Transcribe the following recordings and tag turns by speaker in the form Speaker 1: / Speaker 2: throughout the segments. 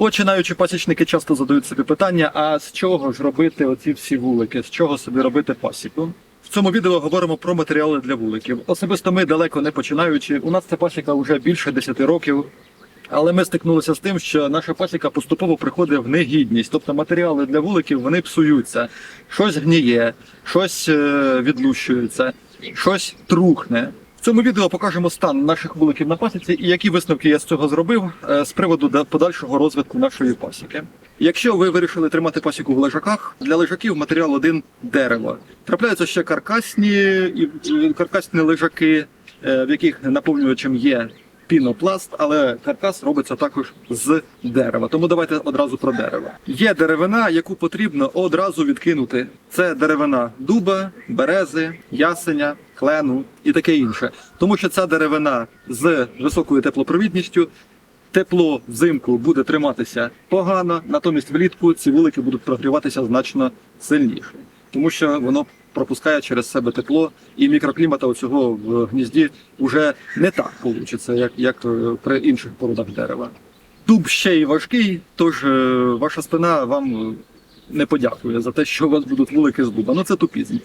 Speaker 1: Починаючи пасічники часто задають собі питання: а з чого ж робити оці всі вулики? З чого собі робити пасіку? В цьому відео говоримо про матеріали для вуликів. Особисто ми далеко не починаючи. У нас ця пасіка вже більше 10 років. Але ми стикнулися з тим, що наша пасіка поступово приходить в негідність. Тобто матеріали для вуликів вони псуються, щось гніє, щось е, відлущується, щось трухне. В цьому відео покажемо стан наших вуликів на пасіці і які висновки я з цього зробив е, з приводу подальшого розвитку нашої пасіки. Якщо ви вирішили тримати пасіку в лежаках, для лежаків матеріал один дерево. Трапляються ще каркасні каркасні лежаки, е, в яких наповнювачем є пінопласт, але каркас робиться також з дерева. Тому давайте одразу про дерево. Є деревина, яку потрібно одразу відкинути. Це деревина дуба, берези, ясеня, клену і таке інше. Тому що ця деревина з високою теплопровідністю. Тепло взимку буде триматися погано, натомість влітку ці вулики будуть прогріватися значно сильніше, тому що воно пропускає через себе тепло, і мікроклімата у цього в гнізді вже не так вийде, як, як е, при інших породах дерева. Дуб ще й важкий, тож е, ваша спина вам е, не подякує за те, що у вас будуть вулики з дуба. Ну це тупізм.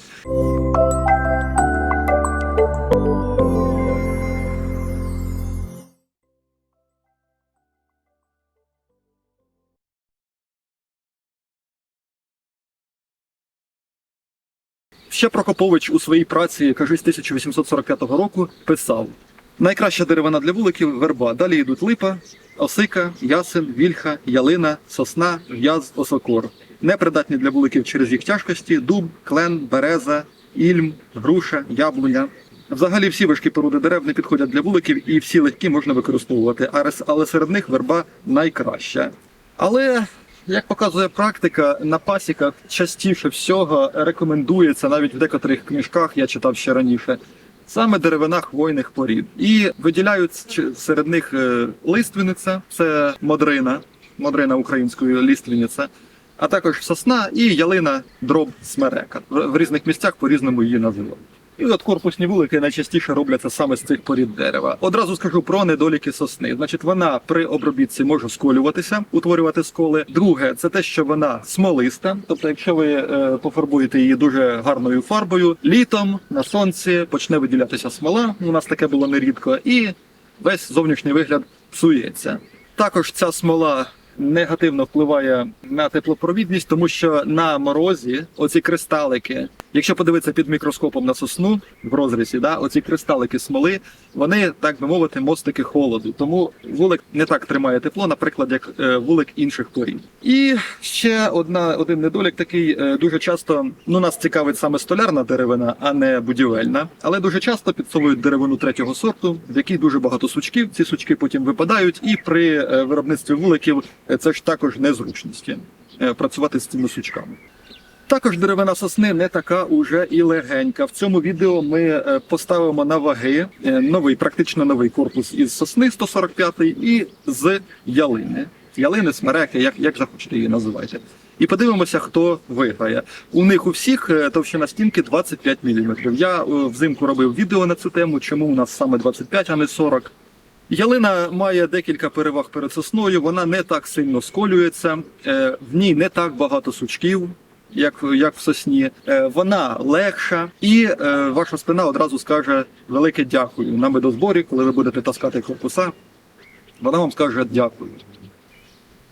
Speaker 1: Ще Прокопович у своїй праці, кажись, 1845 року писав: найкраща деревина для вуликів верба. Далі йдуть липа, осика, ясен, вільха, ялина, сосна, в'яз, осокор. Непридатні для вуликів через їх тяжкості дуб, клен, береза, ільм, груша, яблуня. Взагалі всі важкі породи дерев не підходять для вуликів і всі легкі можна використовувати, але серед них верба найкраща. Але як показує практика, на пасіках частіше всього рекомендується навіть в декотрих книжках, я читав ще раніше, саме деревина хвойних порід. І виділяють серед них е, лиственниця, це модрина, модрина українською лиственниця, а також сосна і ялина дроб смерека. В різних місцях по-різному її називають. І от корпусні вулики найчастіше робляться саме з цих порід дерева. Одразу скажу про недоліки сосни. Значить, вона при обробітці може сколюватися, утворювати сколи. Друге, це те, що вона смолиста. Тобто, якщо ви е, пофарбуєте її дуже гарною фарбою, літом на сонці почне виділятися смола. У нас таке було нерідко, і весь зовнішній вигляд псується. Також ця смола негативно впливає на теплопровідність, тому що на морозі оці кристалики, якщо подивитися під мікроскопом на сосну в розрізі, да, оці кристалики смоли, вони, так би мовити, мостики холоду. Тому вулик не так тримає тепло, наприклад, як е, вулик інших порід. І ще одна один недолік такий е, дуже часто ну нас цікавить саме столярна деревина, а не будівельна. Але дуже часто підсовують деревину третього сорту, в якій дуже багато сучків. Ці сучки потім випадають, і при е, виробництві вуликів це ж також незручності е, працювати з цими сучками. Також деревина сосни не така уже і легенька. В цьому відео ми е, поставимо на ваги е, новий, практично новий корпус із сосни 145 і з ялини. Ялини, смереки, як, як захочете її називайте. І подивимося, хто виграє. У них у всіх е, товщина стінки 25 мм. Я е, взимку робив відео на цю тему, чому у нас саме 25, а не 40. Ялина має декілька переваг перед сосною, вона не так сильно сколюється, е, в ній не так багато сучків, як, як в сосні. Е, Вона легша, і е, ваша спина одразу скаже велике дякую на медозборі, коли ви будете таскати корпуса. Вона вам скаже дякую.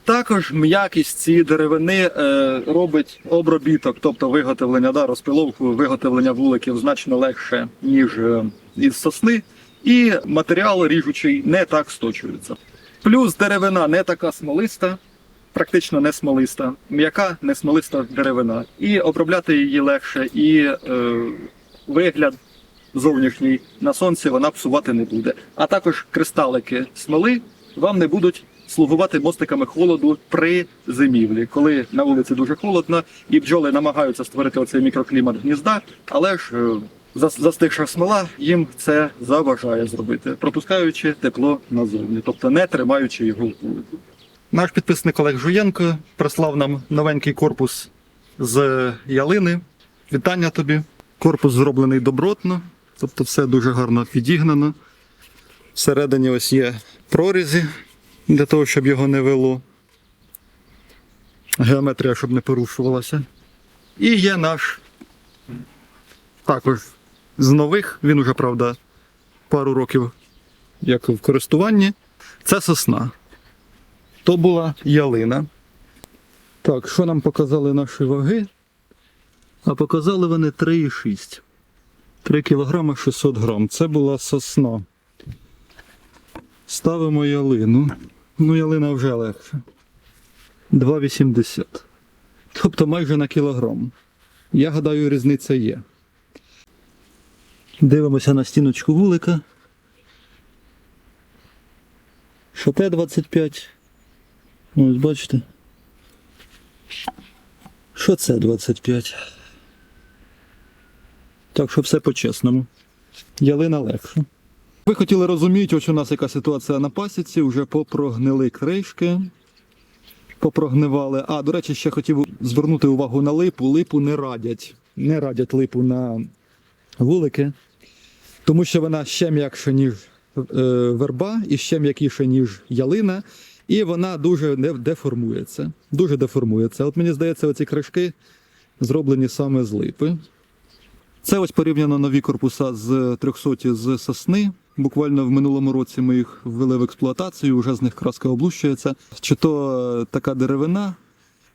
Speaker 1: Також м'якість цієї деревини робить обробіток, тобто виготовлення, да, розпиловку, виготовлення вуликів значно легше, ніж із сосни, і матеріал ріжучий не так сточується. Плюс деревина не така смолиста, практично не смолиста, м'яка не смолиста деревина. І обробляти її легше, і е, вигляд зовнішній на сонці вона псувати не буде. А також кристалики смоли вам не будуть слугувати мостиками холоду при зимівлі, коли на вулиці дуже холодно, і бджоли намагаються створити оцей мікроклімат гнізда, але ж е, застигша смола їм це заважає зробити, пропускаючи тепло назовні, тобто не тримаючи його в вулику. Наш підписник Олег Жуєнко прислав нам новенький корпус з ялини. Вітання тобі. Корпус зроблений добротно, тобто все дуже гарно підігнано. Всередині ось є прорізі для того, щоб його не вело. Геометрія, щоб не порушувалася. І є наш також з нових, він уже, правда, пару років як в користуванні. Це сосна. То була ялина. Так, що нам показали наші ваги? А показали вони 3,6. 3 кг 600 грам. Це була сосна. Ставимо ялину. Ну, ялина вже легше. 2,80. Тобто майже на кілограм. Я гадаю, різниця є. Дивимося на стіночку вулика. Шоте 25. Ось бачите. Що це 25? Так що все по-чесному. Ялина легша. Ви хотіли розуміти, ось у нас яка ситуація на пасіці, вже попрогнили кришки, попрогнивали. А, до речі, ще хотів звернути увагу на липу. Липу не радять. Не радять липу на вулики, тому що вона ще м'якша, ніж е, верба, і ще м'якіша, ніж ялина, і вона дуже деформується. Дуже деформується. От мені здається, оці кришки зроблені саме з липи. Це ось порівняно нові корпуса з 300 з сосни. Буквально в минулому році ми їх ввели в експлуатацію, вже з них краска облущується. Чи то е, така деревина,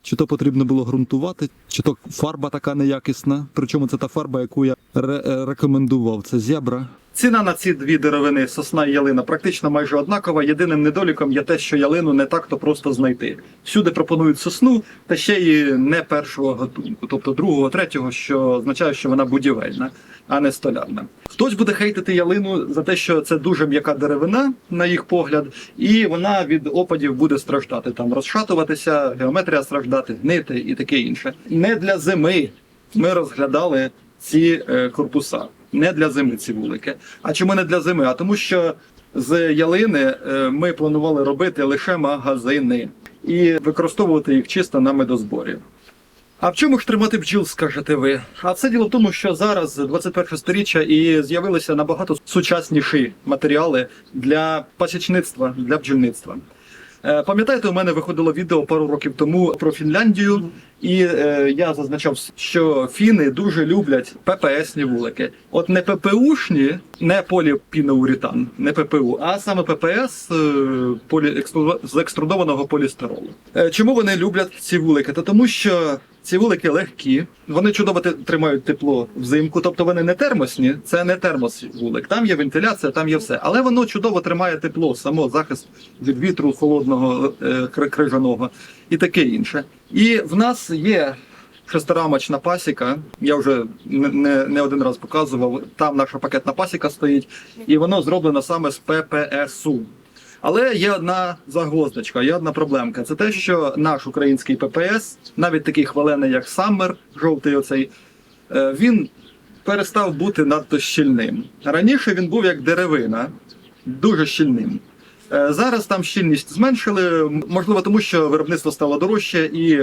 Speaker 1: чи то потрібно було ґрунтувати, чи то фарба така неякісна. Причому це та фарба, яку я е, рекомендував. Це зябра. Ціна на ці дві деревини, сосна і ялина, практично майже однакова. Єдиним недоліком є те, що ялину не так то просто знайти. Всюди пропонують сосну, та ще й не першого гатунку, тобто другого, третього, що означає, що вона будівельна, а не столярна. Хтось буде хейтити ялину за те, що це дуже м'яка деревина, на їх погляд, і вона від опадів буде страждати, там розшатуватися, геометрія страждати, гнити і таке інше. Не для зими ми розглядали ці е, корпуса. Не для зими ці вулики. А чому не для зими? А тому, що з ялини е, ми планували робити лише магазини і використовувати їх чисто на медозборі. А в чому ж тримати бджіл, скажете ви? А все діло в тому, що зараз 21 сторіччя і з'явилися набагато сучасніші матеріали для пасічництва, для бджільництва. Е, Пам'ятаєте, у мене виходило відео пару років тому про Фінляндію, і е, я зазначав, що фіни дуже люблять ППСні вулики. От не ППУшні, не поліпіноурітан, не ППУ, а саме ППС е, полі, з екструдованого полістиролу. Е, чому вони люблять ці вулики? Та тому що ці вулики легкі, вони чудово тримають тепло взимку, тобто вони не термосні, це не термос вулик. Там є вентиляція, там є все. Але воно чудово тримає тепло, само захист від вітру холодного е, крижаного і таке інше. І в нас є шестирамочна пасіка. Я вже не, не, один раз показував. Там наша пакетна пасіка стоїть, і воно зроблено саме з ППСу. Але є одна загвоздочка, є одна проблемка. Це те, що наш український ППС, навіть такий хвалений, як Саммер, жовтий оцей, е, він перестав бути надто щільним. Раніше він був як деревина, дуже щільним. Е, Зараз там щільність зменшили, можливо, тому що виробництво стало дорожче і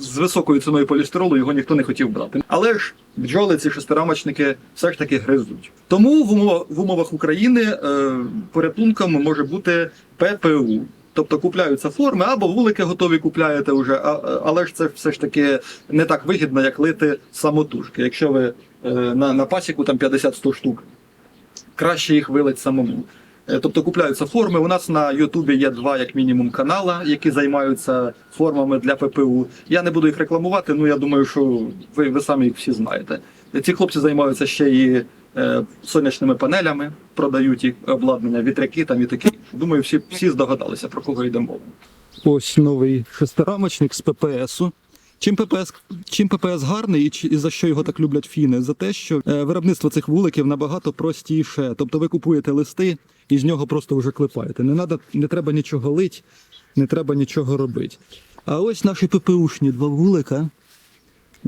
Speaker 1: з високою ціною полістиролу його ніхто не хотів брати. Але ж бджоли, ці шестирамочники, все ж таки гризуть. Тому в умовах, в умовах України е, порятунком може бути ППУ. Тобто купляються форми або вулики готові купляєте вже, а- але ж це все ж таки не так вигідно, як лити самотужки. Якщо ви е, на, на пасіку там 50-100 штук, краще їх вилить самому. Е, Тобто купляються форми. У нас на Ютубі є два, як мінімум, канала, які займаються формами для ППУ. Я не буду їх рекламувати, ну я думаю, що ви, ви самі їх всі знаєте. Ці хлопці займаються ще і е, сонячними панелями, продають їх обладнання, вітряки там і такі. Думаю, всі, всі здогадалися, про кого йде мова. Ось новий шестирамочник з ППСу. Чим ППС, чим ППС гарний і, і за що його так люблять фіни? За те, що е, виробництво цих вуликів набагато простіше. Тобто ви купуєте листи і з нього просто вже клепаєте. Не, надо, не треба нічого лить, не треба нічого робити. А ось наші ППУшні два вулика.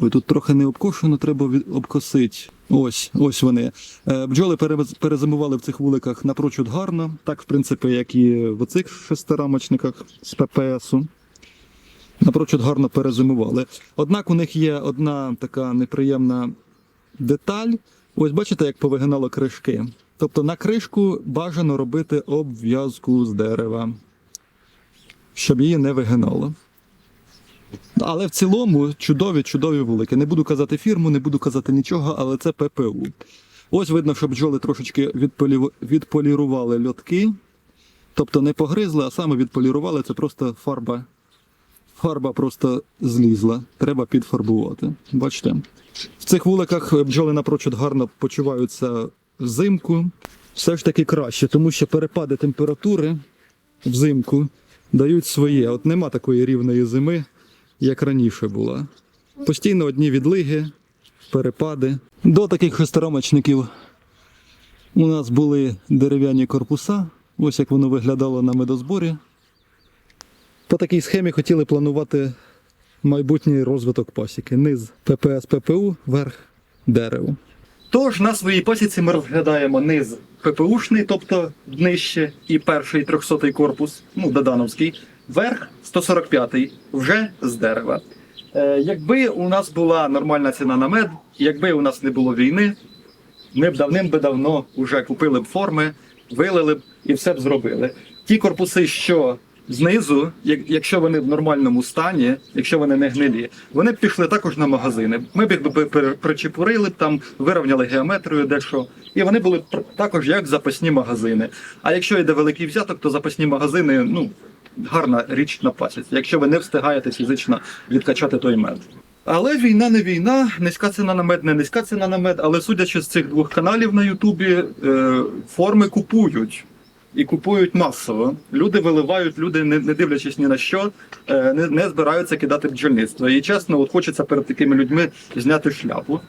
Speaker 1: Ой, тут трохи не обкошено, треба обкосити. Ось, ось вони. Е, Бджоли перезимували в цих вуликах напрочуд гарно, так, в принципі, як і в оцих шестирамочниках з ППСу. Напрочуд гарно перезимували. Однак у них є одна така неприємна деталь. Ось бачите, як повигинало кришки. Тобто на кришку бажано робити обв'язку з дерева, щоб її не вигинало. Але в цілому чудові, чудові вулики. Не буду казати фірму, не буду казати нічого, але це ППУ. Ось видно, що бджоли трошечки відполірували льотки. Тобто не погризли, а саме відполірували. Це просто фарба. Фарба просто злізла. Треба підфарбувати. Бачите? В цих вуликах бджоли напрочуд гарно почуваються взимку. Все ж таки краще, тому що перепади температури взимку дають своє. От нема такої рівної зими, як раніше була. Постійно одні відлиги, перепади. До таких шестирамочників у нас були дерев'яні корпуса. Ось як воно виглядало на медозборі. По такій схемі хотіли планувати майбутній розвиток пасіки. Низ ППС ППУ, верх дерево. Тож на своїй пасіці ми розглядаємо низ ППУшний, тобто днище, і перший 300-й корпус, ну, Додановський, верх 145-й, вже з дерева. Е, якби у нас була нормальна ціна на мед, якби у нас не було війни, ми б давним би давно вже купили б форми, вилили б і все б зробили. Ті корпуси, що знизу, як- якщо вони в нормальному стані, якщо вони не гнилі, вони б пішли також на магазини. Ми б їх причепурили там, вирівняли геометрію, дещо, і вони були також як запасні магазини. А якщо йде великий взяток, то запасні магазини, ну. Гарна річ на пасіці, якщо ви не встигаєте фізично відкачати той мед. Але війна не війна, низька ціна на мед, не низька ціна на мед. Але судячи з цих двох каналів на Ютубі, е, форми купують. І купують масово. Люди виливають, люди, не, не дивлячись ні на що, е, не, не збираються кидати бджільництво. І чесно, от хочеться перед такими людьми зняти шляпу.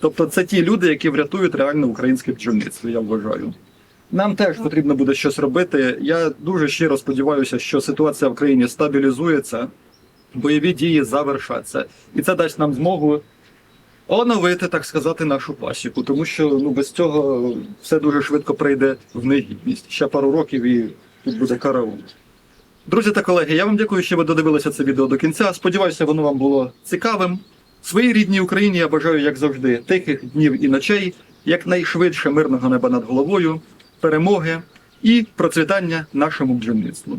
Speaker 1: Тобто це ті люди, які врятують реально українське бджільництво, я вважаю. Нам теж потрібно буде щось робити. Я дуже щиро сподіваюся, що ситуація в країні стабілізується, бойові дії завершаться. І це дасть нам змогу оновити, так сказати, нашу пасіку, тому що ну, без цього все дуже швидко прийде в негідність. Ще пару років і тут буде караул. Друзі та колеги, я вам дякую, що ви додивилися це відео до кінця. Сподіваюся, воно вам було цікавим. Своїй рідній Україні я бажаю, як завжди, тихих днів і ночей, якнайшвидше мирного неба над головою, перемоги і процвітання нашому бджільництву.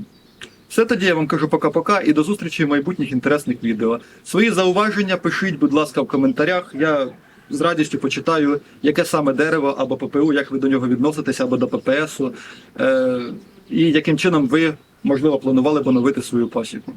Speaker 1: Все тоді я вам кажу пока-пока і до зустрічі в майбутніх інтересних відео. Свої зауваження пишіть, будь ласка, в коментарях. Я з радістю почитаю, яке саме дерево або ППУ, як ви до нього відноситеся, або до ППСу, е- і яким чином ви, можливо, планували б оновити свою пасіку.